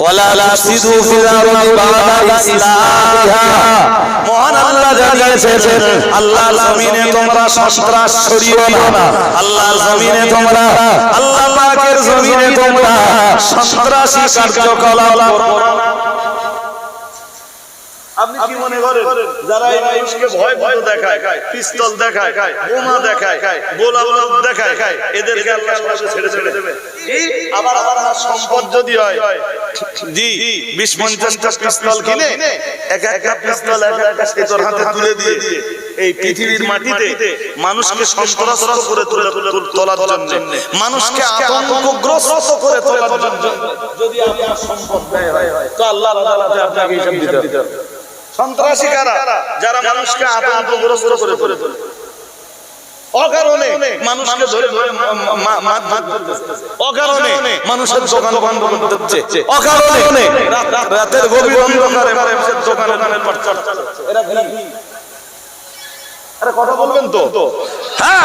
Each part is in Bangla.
ওয়ালা তুফসিদু ফিল আরদি বা'দা ইসলামিহা মহান আল্লাহ জানিয়েছেন আল্লাহ জমিনে তোমরা সন্ত্রাস ছড়িও না। আল্লাহ কার্যকলাপ আপনি কি মনে করেন? যারা এই মানুষকে ভয় ভয় দেখায় পিস্তল দেখায় বোমা দেখায় গোলা গোলা দেখায় এদেরকে আল্লাহ ছেড়ে ছেড়ে দেবে। আবার আবার সম্পদ যদি হয় জি বিশ পঞ্চাশটা পিস্তল কিনে এক একটা পিস্তল এক একটা সেতর হাতে তুলে দিয়ে এই পৃথিবীর মাটিতে মানুষকে সন্ত্রস্ত করে তুলে তুলে তোলার জন্য। মানুষকে আতঙ্কগ্রস্ত করে তোলার জন্য। যদি আপনার সম্পদ ব্যয় হয় তো আদালতে আপনাকে হিসাব দিতে হবে। সন্ত্রাসী কারা যারা মানুষকে আতঙ্কগ্রস্ত করে করে অকারণে মানুষকে ধরে ধরে। অকারণে মানুষের দোকান বন্ধ করতে হচ্ছে অকারণে রাত- রাতের গভীর অন্ধকারে দোকান হচ্ছে। এরা? আরে কথা বলবেন তো। হ্যাঁ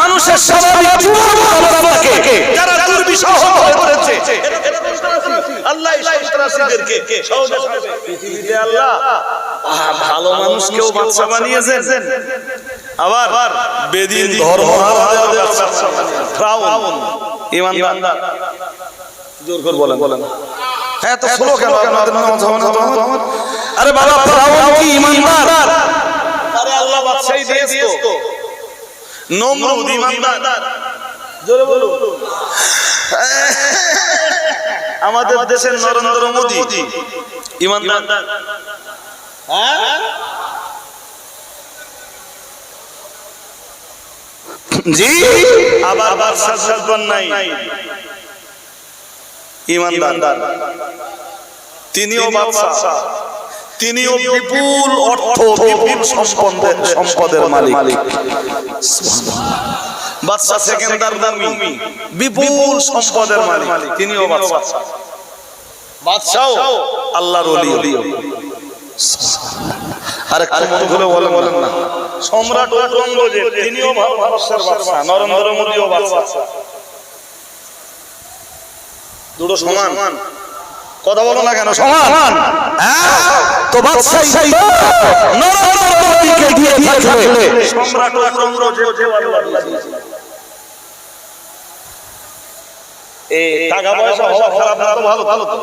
মানুষের স্বাভাবিক জীবনযাত্রাকে যারা দুর্বিষহ হয়ে পড়েছে। আল্লাহ সন্ত্রাসীদেরকে সহজে সহজে পৃথিবীতে আল্লাহ। ভালো মানুষকেও বাচ্চা বানিয়েছেন। আবার বেদিন ধর্ম ফ্রাউন। ইমানদার। জোর করে বলেন। বলেন। হ্যাঁ তো স্লো কেন আপনাদের নামাজ হবে না? আরে বাবা ফ্রাউন কি ইমানদার আরে আল্লাহ বাদশাহী দিয়েছে তো? নমরুদ ইমানদার। জোরে বলুন। আমাদের দেশের নরেন্দ্র মোদী। ইমানদার। হ্যাঁ? জি। আবার বাদশাহ নাই। ইমানদার। তিনিও বাদশাহ। তিনিও বিপুল অর্থ, বিপুল সম্পদের সম্পদের মালিক। বাদশাহ সেকেন্দার দামি বিপুল সম্পদের মালিক। তিনিও বাদশাহ বাদশাহ আল্লাহর ওলি। আরে মন খুলে বলেন বলেন না। সম্রাট ঔরঙ্গজেব, তিনিও ভারতবর্ষের বাদশাহ নরেন্দ্র মোদীও বাদশাহ দুটো সমান। কথা বলো না কেন সমান এই তো বাদশাহী নরেন্দ্র দিয়ে থাকলে। সম্রাট টাকা পয়সা হওয়া খারাপ না তো ভালো ভালো তো।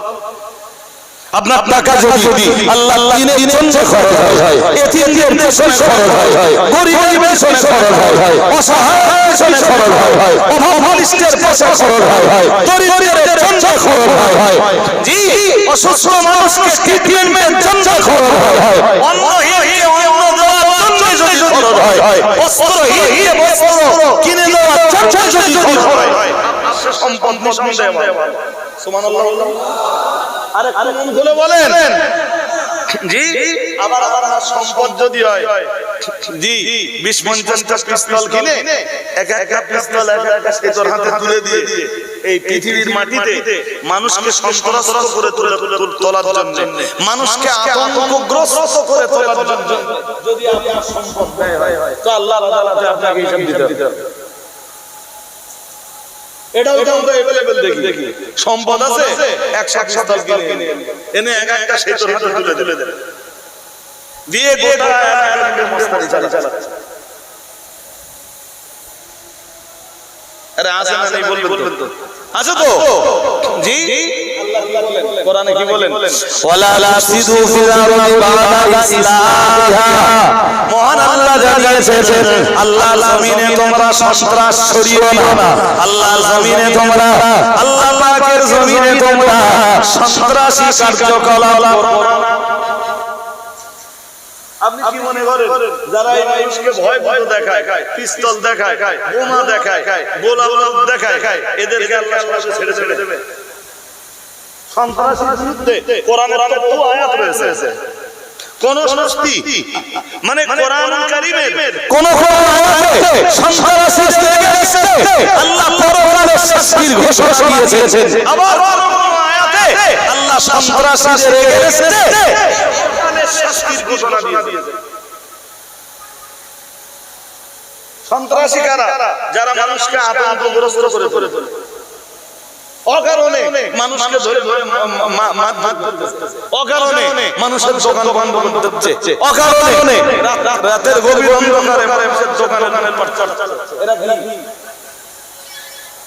আপনার টাকা যদি আল্লাহ দিনের জন্য খরচ হয়। এতিমদের পেছনে খরচ হয়। গরিবের পেছনে খরচ হয়। অসহায়ের পেছনে খরচ হয়। অভাবনিষ্ঠের পেছনে খরচ হয়। দরিদ্রের জন্য খরচ হয়। জি অসুস্থ মানুষকে ট্রিটমেন্টের জন্য খরচ হয়। অন্নহীনকে অন্ন দেওয়ার জন্য যদি খরচ হয়। বস্ত্রহীনকে বস্ত্র কিনে দেওয়ার জন্য যদি খরচ হয়। সে সম্পদ নিঃসন্দেহে ভালো। সুবহানাল্লাহ। আরে কোন খুলে বলেন। জি। আবার আমার সম্পদ যদি হয়। জি। বিশ পঞ্চাশটা পিস্তল কিনে এক একটা পিস্তল এক একটা সেতর হাতে তুলে দিয়ে এই পৃথিবীর মাটিতে মানুষকে সন্ত্রস্ত করে তুলে তুলে তোলার জন্য। মানুষকে আতঙ্কগ্রস্ত করে তোলার জন্য। যদি আপনার সম্পদ ব্যয় হয়। তো আল্লাহর আদালতে আপনাকে হিসাব দিতে হবে। এটাও এটাও তো अवेलेबल দেখি সম্পদ আছে একশো পিস্তল কিনে এনে এক একটা সেতুর হাতে তুলে তুলে দেন দিয়ে গোটা এলাকাকে মস্তানি চালাচ্ছে আরে আছে না নেই বলবেন তো। আছে তো। জি? কোরআনে কি বলেন? ওয়ালা তুফসিদু ফিল আরদি বা'দা ইসলামিহা মহান আল্লাহ জানিয়েছেন আল্লাহ জমিনে তোমরা সন্ত্রাস ছড়িও না। আল্লাহ জমিনে তোমরা আল্লাহ পাকের জমিনে তোমরা সন্ত্রাসী কার্যকলাপ করো না। আপনি কি মনে করেন? যারা এই মানুষকে ভয় ভয় দেখায় পিস্তল দেখায় বোমা দেখায় গোলা গোলা দেখায় এদেরকে আল্লাহ সহজে ছেড়ে ছেড়ে দেবে। সন্ত্রাসীর বিরুদ্ধে কোরআনের কত আয়াত রয়েছে। কোন শাস্তি? মানে কোরআন কারীমের কোন কোন আয়াতে এগেইনস্টে আল্লাহ পরকালের শাস্তির ঘোষণা দিয়েছেন। আবার কোন কোন আয়াতে আল্লাহ সন্ত্রাসীদের এগেইনস্টে কোরআনের শাস্তির ঘোষণা দিয়েছে। সন্ত্রাসী কারা? যারা মানুষকে আতঙ্কগ্রস্ত করে তোলে। অকারণে মানুষকে ধরে ধরে মা- মা- মা- মা- অকারণে মানুষের দোকান বন্ধ করতে অকারণে রাতের গভীর অন্ধকারে মানুষের দোকান এরা?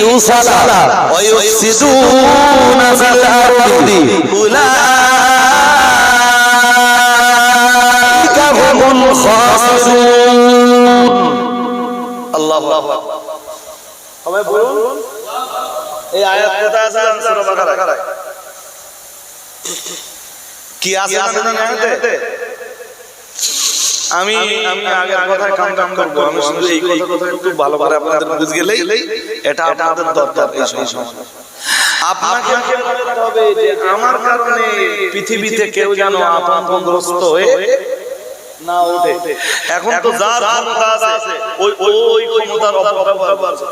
ان يوصل ويفسدون في الارض اولئك هم الخاسرون আল্লাহ সবাই বলুন এই আয়াত কোথায় আছে জানেন সূরা বাকারায় কি আছে জানেন আয়াতে আমি আমি আগের কথায় কাম কাম করব। আমি শুধু এই কথা একটু ভালো করে আপনাদের বুঝ গেলেই এটা আপনাদের দরকার এই সময়। আপনাকে রাখতে হবে যে আমার কারণে পৃথিবীতে কেউ যেন আতঙ্কগ্রস্ত হয়ে না ওঠে। এখন তো যার ক্ষমতা আছে ওই ওই ওই ক্ষমতার অপব্যবহার করছে।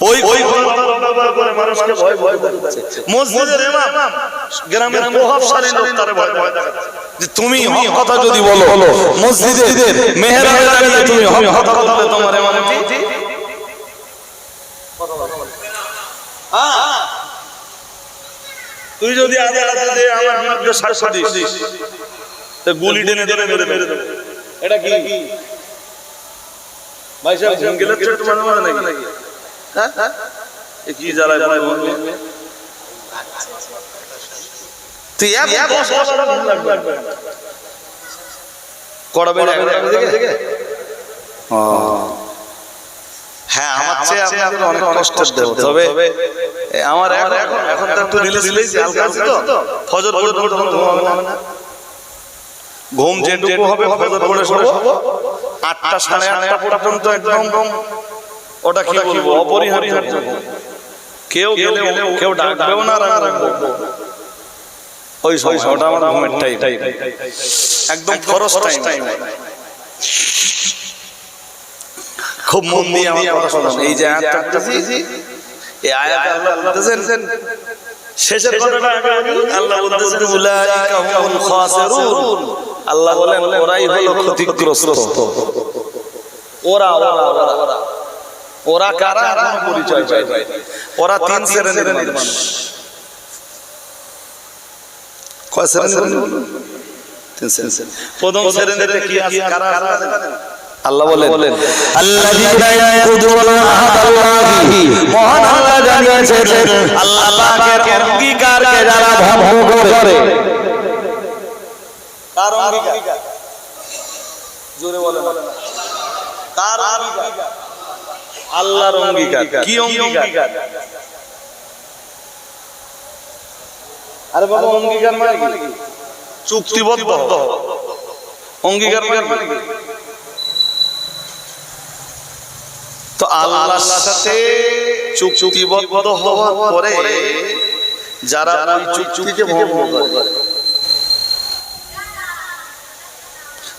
ওই ওই ক্ষমতার করে মানুষকে ভয় ভয় দেখাচ্ছে মসজিদের ইমাম গ্রামের প্রভাবশালী লোক তারে ভয় ভয় দেখাচ্ছে। যে তুমি হক কথা যদি বলো মসজিদের মেহরাবে দাঁড়িয়ে তুমি হক কথা বললে তোমার তুই যদি আদালতে যে আমার বিরুদ্ধে সাক্ষ্য দিস তো গুলি টেনে টেনে মেরে মেরে দেবে। এটা কি? ভাই সাহেব গেলে নাকি? কি জ্বালায় বলবি? তুই এক হ্যাঁ আমার চেয়ে আপনাদের অনেক দেব তবে আমার এখন এখন তো একটু রিলিজ রিলিজ হালকা আছে তো। ফজর ফজর পর্যন্ত ঘুম হবে না। ঘুম যেটুকু হবে ফজর পড়ে শোবো। আটটা সাড়ে আটটা পর্যন্ত একদম ওটা কি বলব? অপরিহার্য। কেউ গেলে কেউ ডাকবেও না ওই ওটা আমার ঘুমের টাইম একদম টাইম খুব মন দিয়ে আমার কথা শুনুন। এই যে আয়াতটা পড়তেছি এই আয়াতে আল্লাহ বলতেছেন শেষের কথাটা আল্লাহ বলতেছেন উলাইকা হুমুল খাসিরুন। আল্লাহ বলেন ওরাই হলো ক্ষতিগ্রস্ত। ওরা। ওরা ওরা। ওরা কারা? কোনো পরিচয় পায় ওরা তিন শ্রেণির মানুষ। কয় শ্রেণির তিন শ্রেণির। প্রথম শ্রেণির কি আছে? কারা আল্লাহ বলেন। মহান আল্লাহ জানিয়েছেন আল্লাহ পাকের অঙ্গীকারকে যারা ভঙ্গ করে। কার। অঙ্গীকার? জোরে কার অঙ্গীকার? আল্লাহর অঙ্গীকার। কি অঙ্গীকার? আরে বাবা অঙ্গীকার মানে কি? চুক্তিবদ্ধ। অঙ্গীকার মানে কি? তো আল্লাহর সাথে চুক্তিবদ্ধ হওয়ার পরে যারা ওই চুক্তিকে ভঙ্গ করে।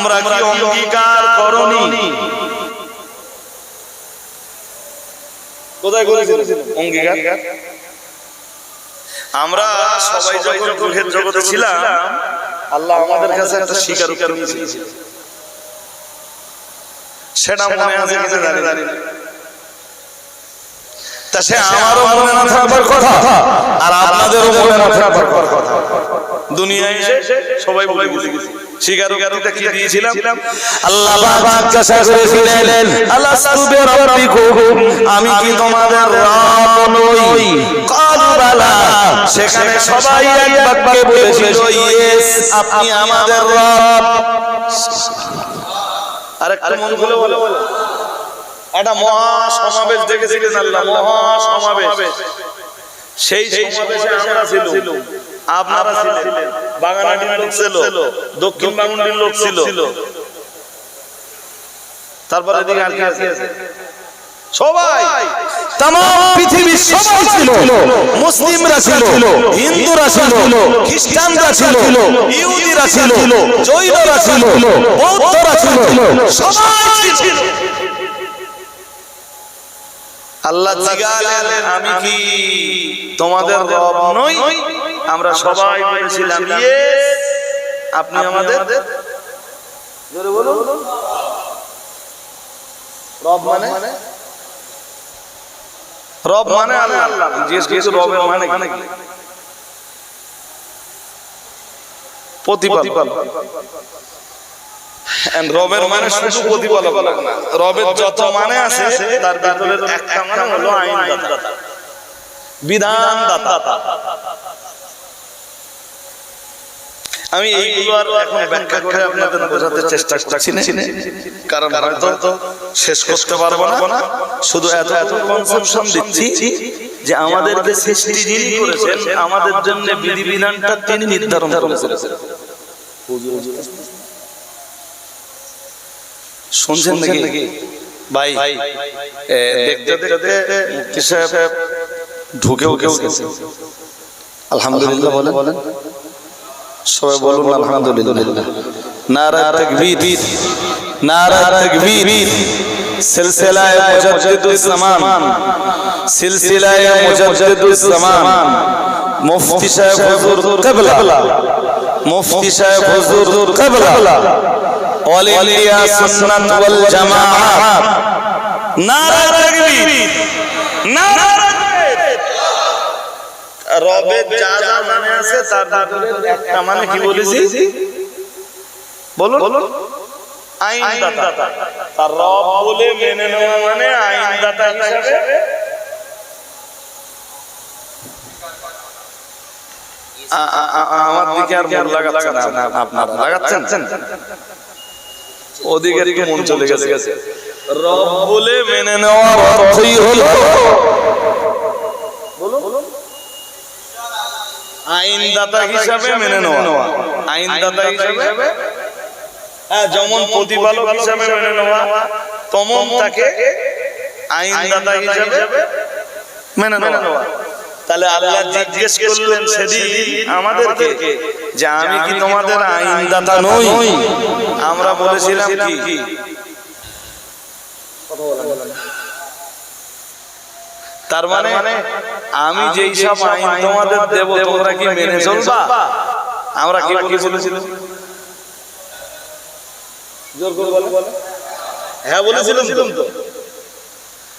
তোমরা কি অঙ্গীকার করনি? কোথায় করেছিলেন অঙ্গীকার? আমরা সবাই যখন দুঃখের জগতে ছিলাম আল্লাহ আমাদের কাছে একটা নিয়েছিল সেটা মনে আছে তা সে আমারও মনে না থাকবার কথা। আর আপনাদেরও মনে না থাকবার কথা। দুনিয়ায় এসে সবাই বলে গেছি। স্বীকারোক্তিটা কি দিয়েছিলাম। আল্লাহ পাক জিজ্ঞাসা করেছিলেন আলাস্তু বিরাব্বিকুম। আমি কি তোমাদের রব নই? ক্বালু সেখানে সবাই এক বাক্যে বলেছিল ইয়েস আপনি আমাদের রব। আর একটা মন খুলে বলো একটা মহা সমাবেশ দেখেছিলেন আল্লাহ মহা সমাবেশ সেই সমাবেশে আমরা ছিলাম। আপনারা ছিলেন। বাগানাটির লোক ছিল। দক্ষিণ বাগুনটির লোক ছিল। তারপরে এদিকে আর কি আছে সবাই! তাম পৃথিবীর সবাই ছিল। মুসলিমরা ছিল। হিন্দুরা ছিল। খ্রিস্টানরা ছিল। ইহুদিরা ছিল। জৈনরা ছিল। বৌদ্ধরা ছিল। সবাই ছিল। আল্লাহ আমি কি? তোমাদের রব নই? আমরা সবাই বলেছিলাম আপনি আমাদের জোরে বলুন। রব মানে? রব মানে? আল্লাহ। জিজ্ঞেস কিছু রবের মানে কি? প্রতিপালক। রবের মানে শুধু প্রতিপালক না। রবের যত মানে আছে তার ভিতরে একটা মানে হলো আইনদাতা। বিধানদাতা। আমি এইগুলো আর এখন ব্যাখ্যা করে আপনাদের বোঝাতে চেষ্টা করছি না। কারণ হয়তো শেষ করতে পারব না। শুধু এত এত কনসেপশন দিচ্ছি যে আমাদেরকে সৃষ্টি যিনি করেছেন আমাদের জন্য বিধিবিধানটা তিনি নির্ধারণ করেছেন। শুনছেন নাকি? ভাই দেখতে দেখতে মুফতি সাহেব ঢুকেও কেউ গেছে। আলহামদুলিল্লাহ বলেন। সবাই বলুন আলহামদুলিল্লাহ। নারা তাকবীর। নারা তাকবীর। সিলসিলায়ে মুজাদ্দিদুস জামান। সিলসিলায়ে মুজাদ্দিদুস জামান। মুফতি সাহেব হুজুর কিবলা। মুফতি সাহেব হুজুর কিবলা। অল ইন্ডিয়া সুন্নাত ওয়াল জামাআত নারা তাকবীর নারা তাকবীর রবের যা যা মানে আছে, তার ভিতরে একটা মানে কি বলেছি? বলুন। আইনদাতা। তার রব বলে মেনে নেওয়া মানে আইনদাতা হিসাবে। আ- আ- আ- আমার দিকে আর মন লাগাচ্ছেন না। আপনারা লাগাচ্ছেন? ওদিকে দিকে মন চলে গেছে। রব বলে মেনে নেওয়ার অর্থই হলো। আইনদাতা হিসাবে মেনে নেওয়া। আইনদাতা হিসাবে হ্যাঁ যেমন প্রতিপালক হিসাবে মেনে নেওয়া। তমন তাকে আইনদাতা হিসাবে মেনে নেওয়া। তাহলে আল্লাহ জিজ্ঞেস করলেন সেদিন আমাদেরকে যে আমি কি তোমাদের আইনদাতা নই? আমরা বলেছিলাম কি? তার মানে আমি যেই সব আইন তোমাদের দেব তোমরা কি মেনে চলবা? আমরা কি কি বলেছিলাম? জোর করে বলো। হ্যাঁ বলেছিলাম তো।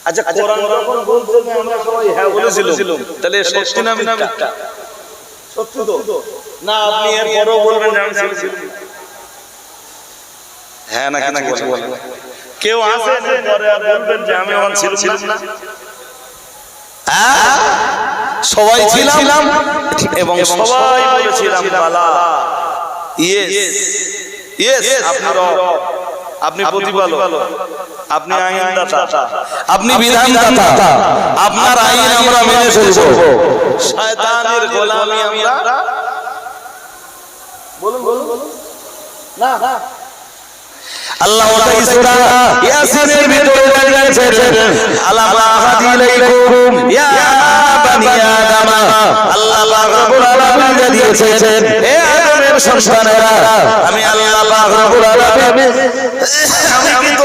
আচ্ছা কোরআন যখন বলছে যে আমরা সবাই হ্যাঁ বলেছিলাম। তাহলে সত্যি না মিথ্যা? সত্যি তো। না আপনি এর পরেও বলবেন যে আমি ছিলাম হ্যাঁ না কিছু বলবেন কেউ আছে যে পরে আর বলবেন যে আমি আমার ছিলাম না। হ্যাঁ? সবাই ছিলাম। এবং সবাই বলেছিলাম বালা। ইয়েস ইয়েস আপনি আপনি প্রতিপালক। আপনি আইনদাতা। আপনি বিধানদাতা। আপনার আইন আমরা মেনে চলবো। শয়তানের গোলামি আমরা বলুন বলুন বলুন। না না। আল্লাহ ওটাই সূরা ইয়াসিনের ভিতরে জানিয়েছেন আলাম আহাদিলাইকুম ইয়া বানি আদম আল্লাহ রাব্বুল আলামিন জানিয়েছেন হে আদমের সন্তানেরা আমি আল্লাহ আলামিন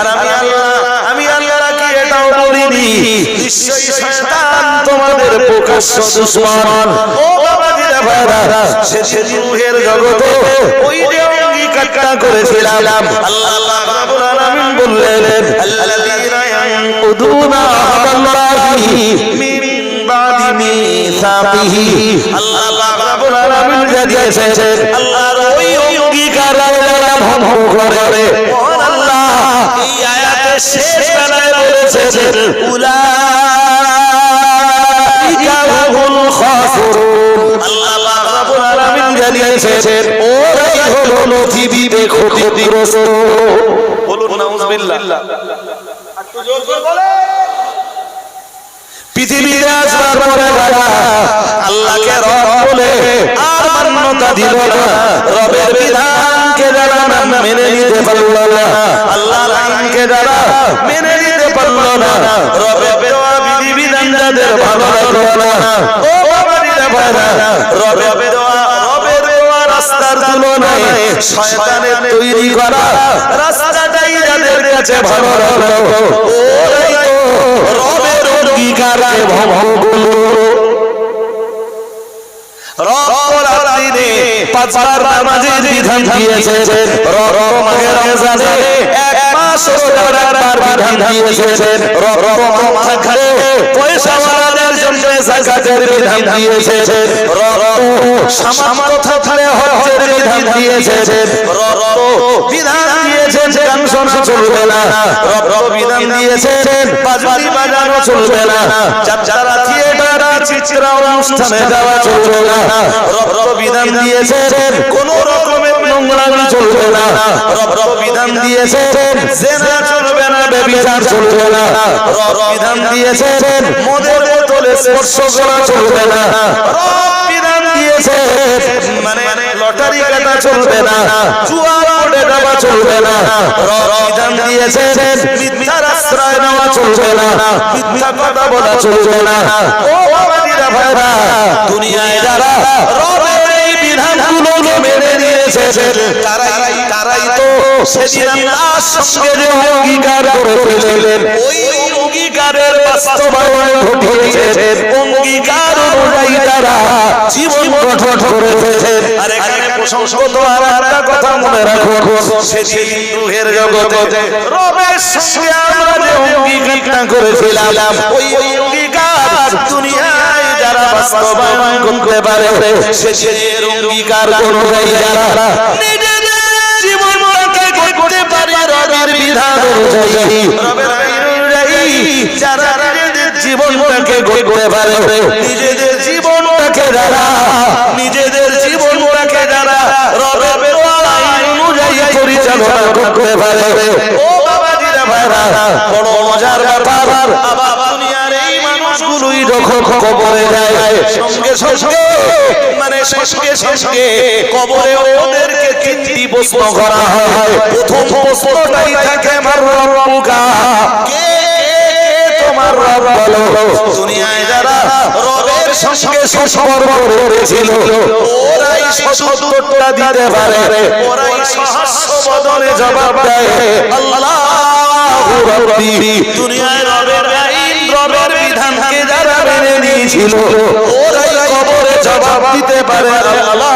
আর আমি আল্লাহ আমি আল্লাহ কি এটাও বলিনি। নিশ্চয়ই শয়তান তোমাদের প্রকাশ্য দুশমন। ও বাবাজিরা ভাইরা সেদিন রূহের জগতে ওই যে অঙ্গীকারটা করেছিলাম। আল্লাহ পাক রব্বুল আলামিন বললেন আল্লাযীনা ইয়ানকুদুনা আহদাল্লাহি মিন বাদি মিসাকিহি। আল্লাহ পাক রব্বুল আলামিন জানিয়েছেন আল্লাহর করে আল্লাহ এই আয়াতের শেষ বেলায় বলেছেন উলাইকা হুমুল খাসিরুন। আল্লাহ পাক রব্বুল আলামিন জানিয়েছেন ওরাই হলো পৃথিবীতে ক্ষতিগ্রস্ত। বলুন নাউজুবিল্লাহ। একটু জোর করে বলে পৃথিবীতে আসবার পরে আল্লাহকে রব বলে মান্যতা দিল না। রবের বিধানকে যারা না মেনে নিতে পারল না। আল্লাহর আইনকে যারা মেনে নিতে পারল না। রবের বিধি বিধান যাদের ভালো লাগল না। ও বাবারিরা ভাইরা রবের দেওয়া, রবের রাস্তার রবের রব্বুল আলামিনে পাঁচবার নামাজের বিধান দিয়েছে রব মাহে রমজানে এক মাস রোজার একবার বিধান দিয়েছেন রব মাহে পয়সাওয়ালাদের জন্য যাকাতের বিধান দিয়েছেন রব সামর্থ্য থাকলে কোন রকমের নোংরামি চলবে না রব বিধান দিয়েছেন জেনা চলবে না ব্যভিচার চলবে না। রব বিধান দিয়েছেন, মদের বোতলে স্পর্শ করা চলবে না। রব বিধান দিয়েছেন মানে লটারি কাটা চলবে না দুনিয়ায় যারা মেনে নিয়েছে তারাই তারাই তো সেদিন আল্লাহর সঙ্গে যে অঙ্গীকার করে ওই অঙ্গীকারের বাস্তবায়ন ঘটিয়েছে অঙ্গীকার অনুযায়ী তারা জীবন গঠন করেছেন। আর এখানে প্রসঙ্গত আর একটা কথা মনে রাখো সেদিন রুহের জগতে রবের সঙ্গে আমরা যে অঙ্গীকারটা করেছিলাম, ওই অঙ্গীকার দুনিয়ায় যারা বাস্তবায়ন করতে পারে সেদিনের অঙ্গীকার অনুযায়ী যারা জীবনটাকে করতে পারে, রবের বিধান অনুযায়ী যারা পরিচালনা করতে পারে। বড় মজার ব্যাপার, আবার দুনিয়ার এই মানুষগুলোই যখন কবরে যায় সঙ্গে সঙ্গে মানে সঙ্গে সঙ্গে কবরে ওদেরকে তিনটি প্রশ্ন করা হয়। প্রথম প্রশ্নটাই থাকে, আমার রব্বুকা কে তোমার রব বলো? দুনিয়ায় যারা রবের সঙ্গে সম্পর্ক করেছিল, ওরাই সত্তরটা দিতে পারে, ওরাই সহস্র বদলে জবাব দেয়, আল্লাহ রব্বি। দুনিয়ায় রবের আইন, রবের বিধানকে যারা মেনে নিয়েছিল ওরাই কবরে জবাব দিতে পারে আল্লাহ।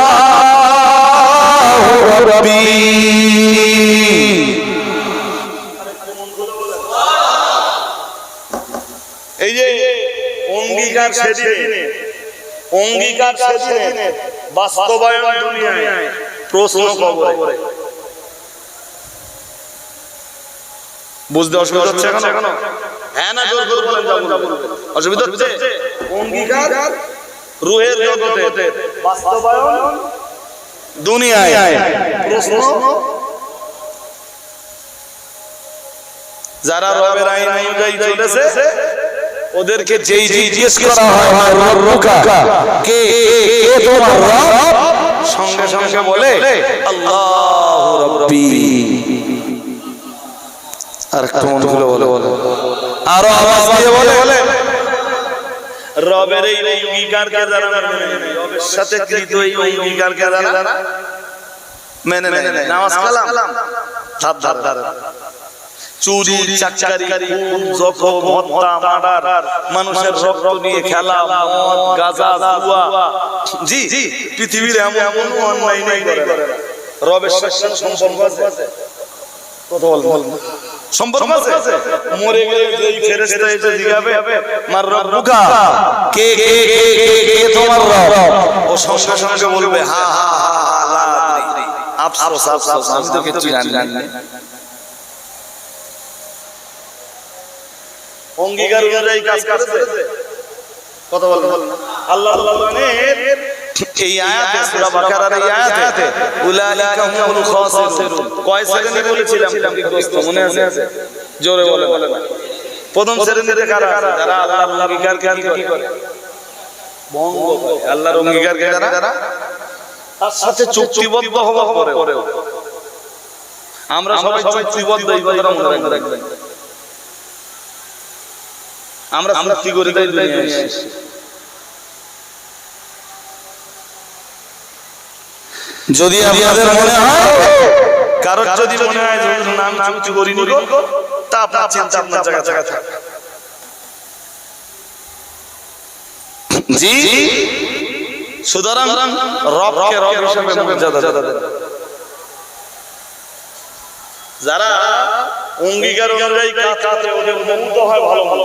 এই যে অঙ্গীকার সেদিনে অঙ্গীকার সেদিনে বাস্তবায়ন দুনিয়ায় প্রশ্ন কবরে। বুঝতে অসুবিধা হচ্ছে এখন? হ্যাঁ না জোর করে বলেন যাব অসুবিধা হচ্ছে? অঙ্গীকার রুহের জগতে। বাস্তবায়ন দুনিয়ায়। প্রশ্ন? যারা রবের আইন অনুযায়ী চলেছে ওদেরকে যেই জিজ্ঞেস করা হয় কে কে তোমার রব? সঙ্গে সঙ্গে বলে আল্লাহু রাব্বি। আর একটু মন খুলে বলে? বলে? আরও আওয়াজ দিয়ে বলে। বলে। রবের এই অঙ্গীকারকে যারা নেয়, রবের সাথে কৃত এই অঙ্গীকারকে যারা মেনে নেয়। নামাজ কালাম। ধার ধার ধার চুরি চাকারি জখম হত্যা মার্ডার। মানুষের রক্ত নিয়ে খেলা মদ গাঁজা জুয়া। জি জি পৃথিবীর এমন কোনো অন্যায় নেই করে রবের সাথে সম্পর্ক আছে? কথা বল সম্পর্ক আছে? মরে গেলে যেই ফেরেশতা এসে জিগাবে মার রব্বুকা কে কে কে কে কে তোমার রব? ও সঙ্গে সঙ্গে বলবে হা হা হা হা লা আদ্রি। আফসোস আফসোস আমি তো কিছু জানি না। অঙ্গীকার অনুযায়ী কাজ করেছে? কথা বল আল্লাহ আল্লাহের এই আয়াতে সূরা বাকারার এই আয়াতে উলাইকা হুমুল খাসিরুন। কয় সেকেন্ডে বলেছিলাম? ক্ষতিগ্রস্ত মনে আছে? জোরে বলে বলে প্রথম শ্রেণীতে কারা যারা আল্লাহর অঙ্গীকারকে কি করে? ভঙ্গ করে আল্লাহর অঙ্গীকারকে যারা? তার সাথে চুক্তিবদ্ধ হওয়া পরেও আমরা সবাই চুক্তিবদ্ধ এই কথাটা মনে রাখবেন। আমরা চুক্তি করে তাই দুনিয়ায় এসেছি। যদি আপনাদের মনে হয় কারোর যদি মনে হয় নাম চুক্তি করিনি গো, তা আপনার চিন্তা আপনার জায়গা জায়গা থাকে। জি? সুতরাং রবকে রব হিসেবে মর্যাদা দেন যারা অঙ্গীকার অনুযায়ী কাজ করে ওদের মৌত হয় ভালো ভালো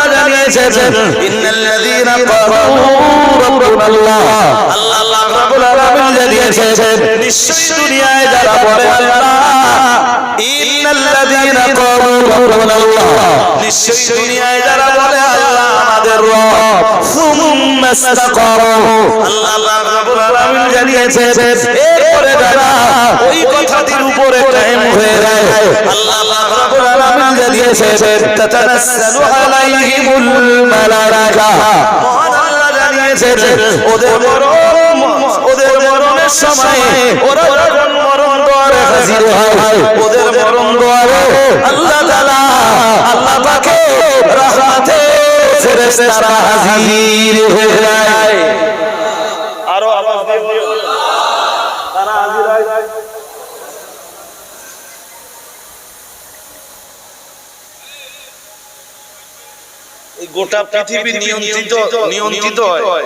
এসেছেন ইন্নাল্লাযীনা ক্বালু রাব্বুনাল্লাহ, আল্লাহ আল্লাহ রাব্বুল আলামিন জানিয়েছেন নিশ্চয়ই দুনিয়ায় যারা বলে আল্লাহ, ইন্নাল্লাযীনা ক্বালু রাব্বুনাল্লাহ, নিশ্চয়ই দুনিয়ায় যারা বলে আল্লাহ আমাদের রব, সুম্মা ইসতাকারু, আল্লাহ আল্লাহ রাব্বুল আলামিন জানিয়েছেন এরপরে যারা ওই কথাটির উপরে কায়েম হয়ে যায়, আল্লাহ মহান আল্লাহ ওদের মরণ, ওদের মরণের ওদের আল্লাহ তাআলা আল্লাহ পাকে রহমতে ফেরেশতারা হাজির হয়ে যায় আরও আওয়াজ দিয়ে বলো। তারা হাজির হয় এই গোটা পৃথিবী নিয়ন্ত্রিত নিয়ন্ত্রিত হয়।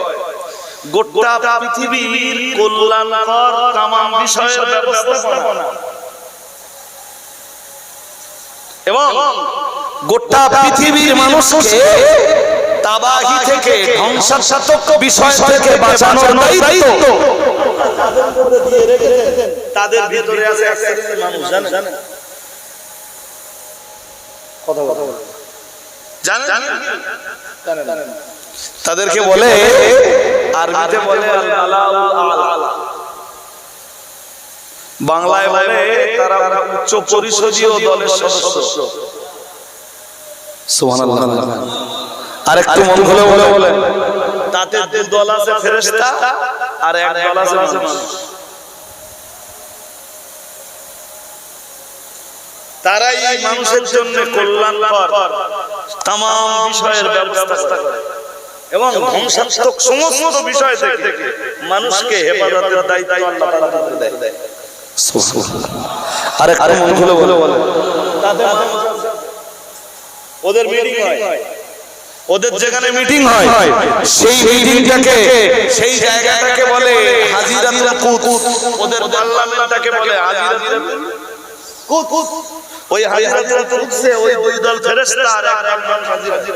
গোটা পৃথিবীর কল্যাণকর তামাম বিষয়ের ব্যবস্থাপনা। এবং গোটা পৃথিবীর মানুষকে তাবাহি থেকে ধ্বংসাত্মক বিষয় থেকে বাঁচানোর দায়িত্ব তাদের ভিতরে আছে এক মানুষ জানেন? কথা কথা জানেন? তাদেরকে বলে আরবিতে বলে বাংলায় বলে তারা উচ্চ পরিষদীয় দলের সদস্য। আর একটু মন খুলে বলে বলে তাতে দল আছে ফেরেশতা আর এক দল আছে মানুষ। তারাই এই মানুষের জন্য কল্যাণকর তাম বিষয়ের ব্যবস্থা করে। এবং ধ্বংসাত্মক সমস্ত বিষয় থেকে মানুষকে হেফাজতের দায়িত্ব আল্লাহ তাআলা দেয়। আর একটু মন খুলে বলে। বলে। তাদের ওদের মিটিং হয়। ওদের যেখানে মিটিং মিটিং হয় সেই মিটিংটাকে সেই জায়গাটাকে বলে হাজিরাতুল কুত ওদের পার্লামেন্টটাকে বলে হাজিরাতুল কুত ওই হাজিরাতুল কুতসে ওই দুই দল ফেরেশতা আর এক দল মানুষ হাজির।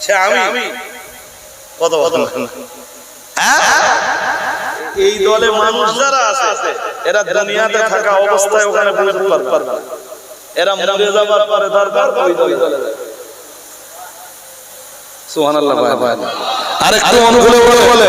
সে আমি। কত কত হ্যাঁ? এই দলে মানুষ যারা আছে এরা দুনিয়াতে থাকা অবস্থায় ওখানে পৌঁছতে পারবে এরা মরে যাবার পরে দরকার ওই দলে। সুবহানাল্লাহ আরেকটু অনুকূলে বলে। বলে।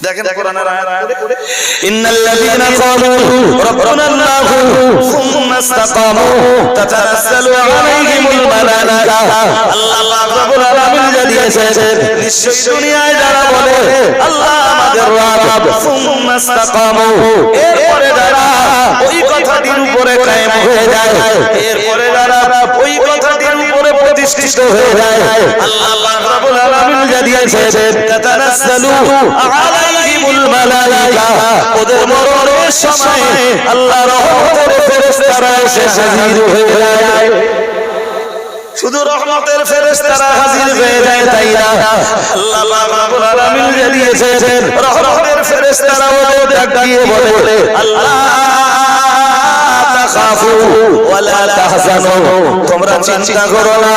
দেখেন কোরআনের আয়াত ইন্নাল্লাযীনা ক্বালু সুম্মা ইসতাকামু আলাইহিমুল আল্লাহ রাব্বুল আলামিন নিশ্চয়ই দুনিয়ায় যারা বলে আল্লাহ আমাদের রব সুম্মা ইসতাকামু। এরপরে যারা ওই কথাটির উপরে হয়ে যায় এরপরে যারা ওই প্রতিষ্ঠিত হয়ে যায়। আল্লাহ রাব্বুল আলামিন যা জানিয়েছেন তাতানাজ্জালু আলাইহিমুল মালাইকা। ওদের মরণের সময় আল্লাহ রহমতের ফেরেশতারা এসে হাজির হয়ে যায়। শুধু রহমতের ফেরেশতারা হাজির হয়ে যায়, তাই না? আল্লাহ রব্বুল আলামিন জানিয়েছেন রহমতের ফেরেশতারা ওদের ডাক দিয়ে বলে, আল্লাহ তাখাফু ওয়ালা তাহজানু। তোমরা চিন্তা করো না।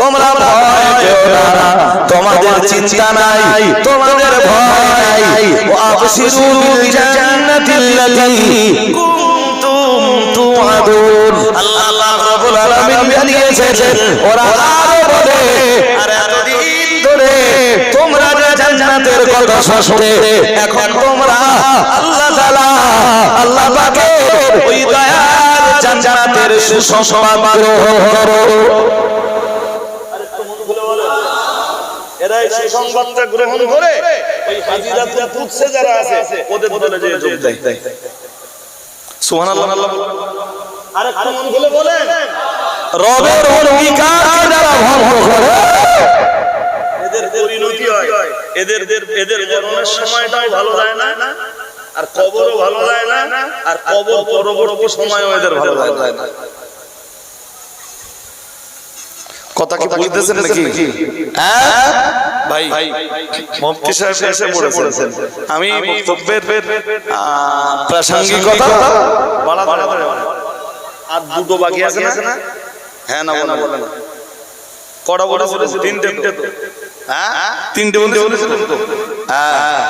তোমরা ভয় পেও না। তোমাদের চিন্তা নাই। তোমাদের ভয় ও আবশিরু বিল জান্নাতিল্লাতী কুনতুম তুআদুন। আল্লাহ রাব্বুল আলামিন জানিয়েছেন, ওরা আরও বলে, আর এতদিন ধরে তোমরা জান্নাতের কথা শুনতে এখন তোমরা আল্লাহ তাআলা আল্লাহ পাকের ওই দয়ার জান্নাতের সুসংবাদ করো। এরা এই সংবাদটা গ্রহণ করে ওই হাজিরাতুল কুদসে যারা আছে ওদের দলে যে যোগ দেয়। সুবহানাল্লাহ। আর মন খুলে বলেন। রবের অঙ্গীকার যারা ভঙ্গ করে। এদের পরিণতি হয়। এদের এদের মরণের সময়টাও ভালো যায় না। আর কবরও ভালো যায় না আর কবর পরবর্তী সময়ও এদের ভালো যায় না। কথা কি বুঝতেছেন নাকি? ভাই মুফতি সাহেব এসে পড়েছেন। আমি বক্তব্যের প্রাসঙ্গিকতা? বাড়াতে বাড়াতে আর দুটো বাকি আছে না? হ্যাঁ না বলে না। কটা বলেছিল? তিনটে তো। হ্যাঁ? তিনটে বলতে তো। হ্যাঁ।